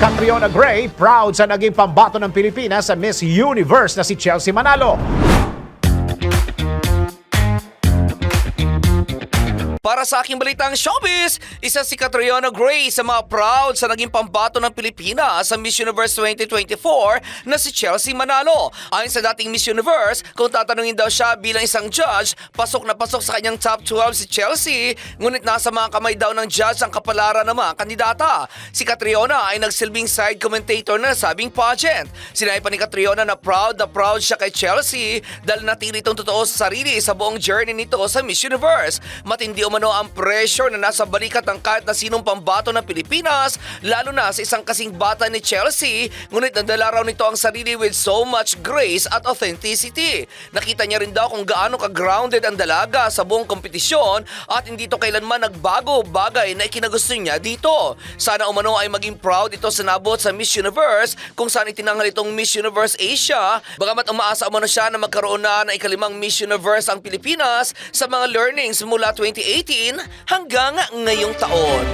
Catriona Gray, proud sa naging pambato ng Pilipinas sa Miss Universe na si Chelsea Manalo. Para sa aking balitang showbiz, isa si Catriona Gray sa mga proud sa naging pambato ng Pilipinas sa Miss Universe 2024 na si Chelsea Manalo. Ayon sa dating Miss Universe, kung tatanungin daw siya bilang isang judge, pasok na pasok sa kanyang top 12 si Chelsea, ngunit nasa mga kamay daw ng judge ang kapalaran ng mga kandidata. Si Catriona ay nagsilbing side commentator na sabing pageant. Sinabi pa ni Catriona na proud na proud siya kay Chelsea dahil natili itong totoo sa sarili sa buong journey nito sa Miss Universe. Matindi umano ang pressure na nasa balikat ng kahit na sinong pambato ng Pilipinas, lalo na sa isang kasing bata ni Chelsea, ngunit nadala raw nito ang sarili with so much grace at authenticity. Nakita niya rin daw kung gaano ka-grounded ang dalaga sa buong kompetisyon at hindi ito kailanman nagbago bagay na ikinagusto niya dito. Sana umano ay maging proud ito sa nabot sa Miss Universe kung saan itinanghal itong Miss Universe Asia. Bagamat umaasa umano siya na magkaroon na ng ikalimang Miss Universe ang Pilipinas sa mga learnings mula 2018 hanggang ngayong taon.